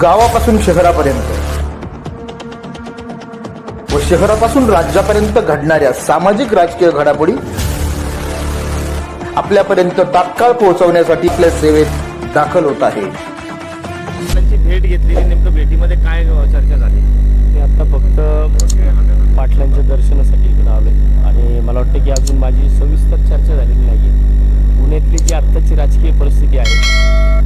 गावापासून शहरापर्यंत. व शहरापासून राज्यापर्यंत घडणाऱ्या सामाजिक राजकीय घडामोडी आपल्यापर्यंत तात्काळ पोहोचवण्यासाठी आपल्या सेवेत दाखल होत आहे. त्यांची भेट घेतलेली नेमकं भेटीमध्ये काय चर्चा झाली? मी आत्ता फक्त पाटलांच्या दर्शनासाठी इकडे आलो आणि मला वाटतं की अजून माझी सविस्तर चर्चा झालेली नाही आहे पुण्यातली जी आत्ताची राजकीय परिस्थिती आहे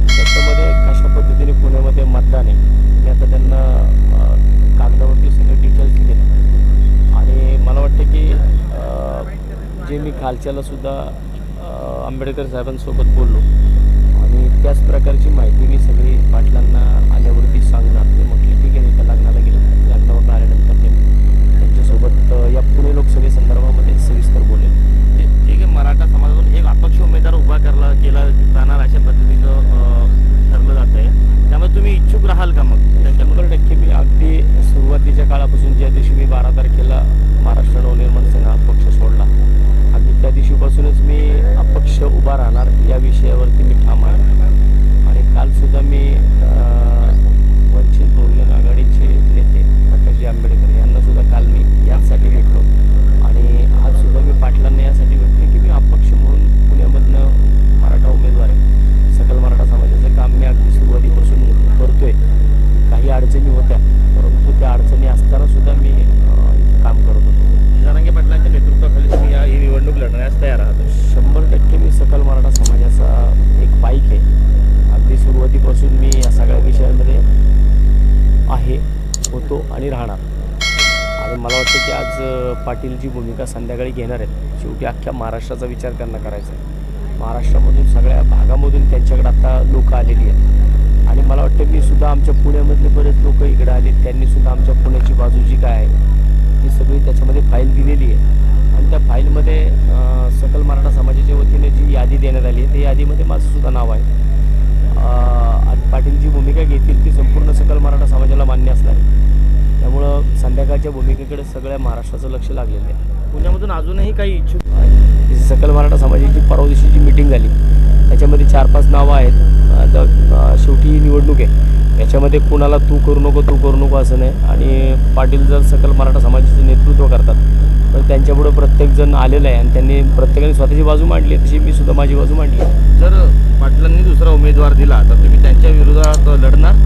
खालच्यालासुद्धा सुद्धा आंबेडकर साहेबांसोबत बोललो. आणि त्याच प्रकारची माहिती मी सगळी पाटलांना आणि राहणार. आणि मला वाटतं की आज पाटीलची भूमिका संध्याकाळी घेणार आहेत शेवटी अख्ख्या महाराष्ट्राचा विचार त्यांना करायचा आहे. महाराष्ट्रामधून सगळ्या भागामधून त्यांच्याकडे आता लोक आलेली आहेत. आणि मला वाटतं मी सुद्धा आमच्या पुण्यामधले बरेच लोक इकडे आले त्यांनी सुद्धा आमच्या पुण्याची बाजू जी काय आहे ती सगळी त्याच्यामध्ये फाईल दिलेली आहे. आणि त्या फाईलमध्ये सकल मराठा समाजाच्या वतीने जी यादी देण्यात आली आहे त्या यादीमध्ये माझं सुद्धा नाव आहे. पाटील जी भूमिका घेतील ती संपूर्ण सकल मराठा समाजाला मान्य असणार आहे. संध्याकाळच्या भूमिकेकडे सगळ्या महाराष्ट्राचं लक्ष लागलेलं आहे. पुण्यामधून अजूनही काही इच्छुक सकल मराठा समाजाची परवा दिवशी जी मिटिंग झाली. त्याच्यामध्ये चार पाच नावं आहेत. शेवटी ही निवडणूक आहे. याच्यामध्ये कुणाला तू करू नको तू करू नको असं नाही. आणि पाटील जर सकल मराठा समाजाचं नेतृत्व करतात तर त्यांच्यापुढं प्रत्येकजण आलेलं आहे. आणि त्यांनी प्रत्येकाने स्वतःची बाजू मांडली तशी मी सुद्धा माझी बाजू मांडली. जर पाटलांनी दुसरा उमेदवार दिला तर तुम्ही त्यांच्या विरोधात लढणार?